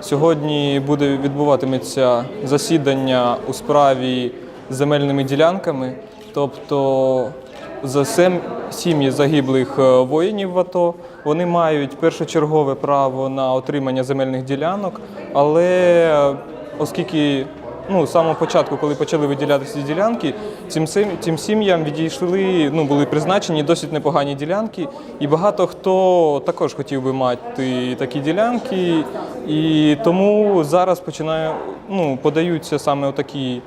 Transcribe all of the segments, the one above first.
Сьогодні буде відбуватиметься засідання у справі з земельними ділянками, тобто за сім'ї загиблих е, воїнів в АТО. Вони мають першочергове право на отримання земельних ділянок, але е, оскільки ну, з самого початку, коли почали виділятися ці ділянки, цим, цим сім'ям відійшли, ну, були призначені досить непогані ділянки, і багато хто також хотів би мати такі ділянки. І тому зараз починає, ну, подаються саме такі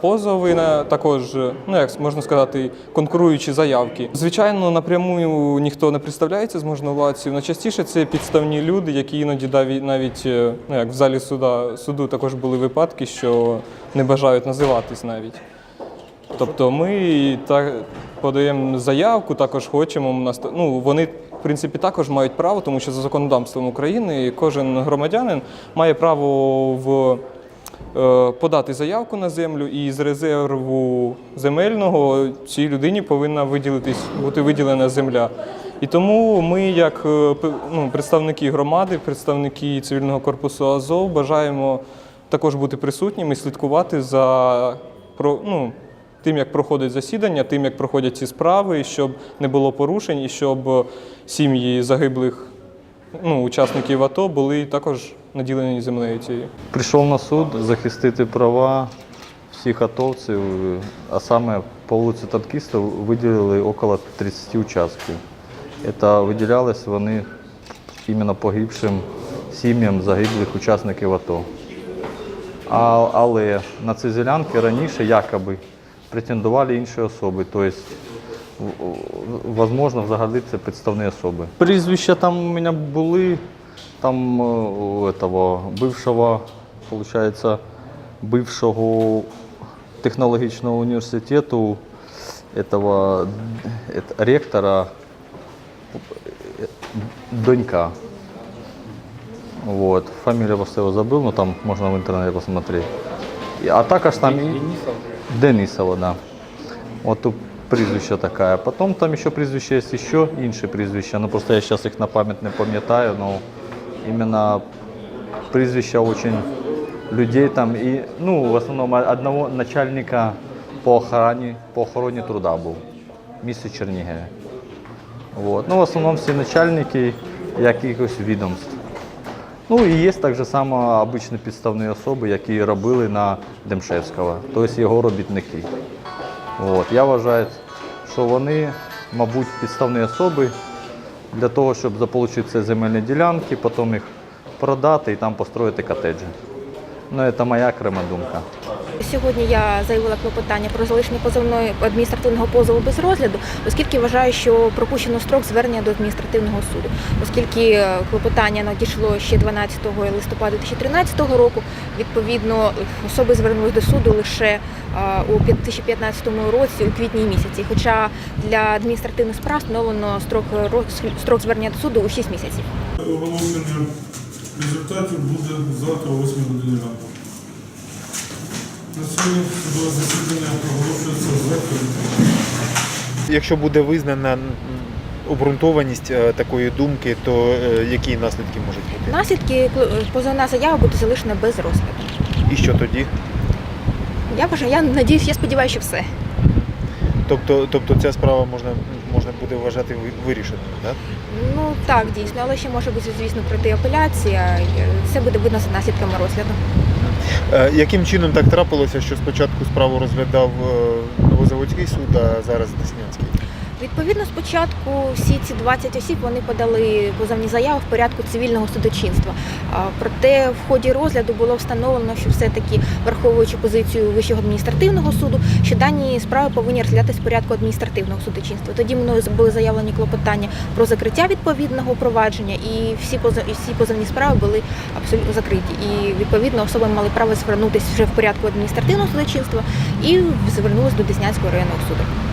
Позови на також, е, ну як можна сказати, конкуруючі заявки. Звичайно, напряму ніхто не представляється з можновладців. Найчастіше це підставні люди, які іноді навіть е, ну як в залі суда суду також були випадки, що не бажають називатись навіть. Тобто ми так подаємо заявку, також хочемо. Ну, вони, в принципі, також мають право, тому що за законодавством України кожен громадянин має право в е, подати заявку на землю, і з резерву земельного цій людині повинна виділитись, бути виділена земля. І тому ми, як е, ну, представники громади, представники цивільного корпусу Азов, бажаємо також бути присутніми, слідкувати за про, ну, тим, як проходить засідання, тим, як проходять ці справи, щоб не було порушень і щоб сім'ї загиблих ну, учасників АТО були також наділені землею цією. Прийшов на суд захистити права всіх атовців, а саме по вулиці Танкіста виділили около 30 участків. Це виділялись вони іменно погибшим сім'ям загиблих учасників АТО. А, але на ці ділянки раніше якоби претендували інші особи. Тобто, в- взагалі це підставні особи. Прізвища там у мене були, там е, у этого бывшего, получается, бывшего технологічного університету, этого это, ректора е, донька. Вот. Фамилию просто его забыл, но там можно в интернете посмотреть. І- А також там і... Денисова, да. От тут прізвище таке. Потім там ще прізвище є ще інші прізвища. Ну просто я зараз їх на пам'ять не пам'ятаю, но іменно прізвища очень людей там. І, ну, в основному одного начальника по охороні, по охороні труда був місті Чернігові. Вот. Ну, в основному всі начальники якихось відомств. Ну і є так само обичні підставні особи, які робили на Демшевського, тобто його робітники. От. Я вважаю, що вони, мабуть, підставні особи для того, щоб заполучити ці земельні ділянки, потім їх продати і там построїти котеджі. Ну, це моя окрема думка. Сьогодні я заявила клопотання про залишення позовної адміністративного позову без розгляду, оскільки вважаю, що пропущено строк звернення до адміністративного суду, оскільки е, клопотання надійшло ще 12 листопада 2013 року. Відповідно, особи звернулись до суду лише е, у 2015 році, у квітні місяці. Хоча для адміністративних справ встановлено строк е, строк звернення до суду у 6 місяців. Результатів буде завтра о 8 годині ранку. На сьогодні судове засідання проголошується закритим. Якщо буде визнана обґрунтованість е, такої думки, то е, які наслідки можуть бути? Наслідки е, позовна заява буде залишена без розгляду. І що тоді? Я вважаю, я надіюсь, я сподіваюся, що все. Тобто, тобто ця справа можна, можна буде вважати ви- вирішеною, так? Ну так, дійсно, але ще може бути, звісно, пройти апеляція. Все буде видно за наслідками розгляду. Е, Яким чином так трапилося, що спочатку справу розглядав е, Новозаводський суд, а зараз Деснянський? Відповідно, спочатку всі ці 20 осіб вони подали позовні заяви в порядку цивільного судочинства. Проте в ході розгляду було встановлено, що все-таки враховуючи позицію Вищого адміністративного суду, що дані справи повинні розглядатись в порядку адміністративного судочинства. Тоді мною були заявлені клопотання про закриття відповідного провадження, і всі всі позовні справи були абсолютно закриті. І відповідно особи мали право звернутися вже в порядку адміністративного судочинства і звернулись до Деснянського районного суду.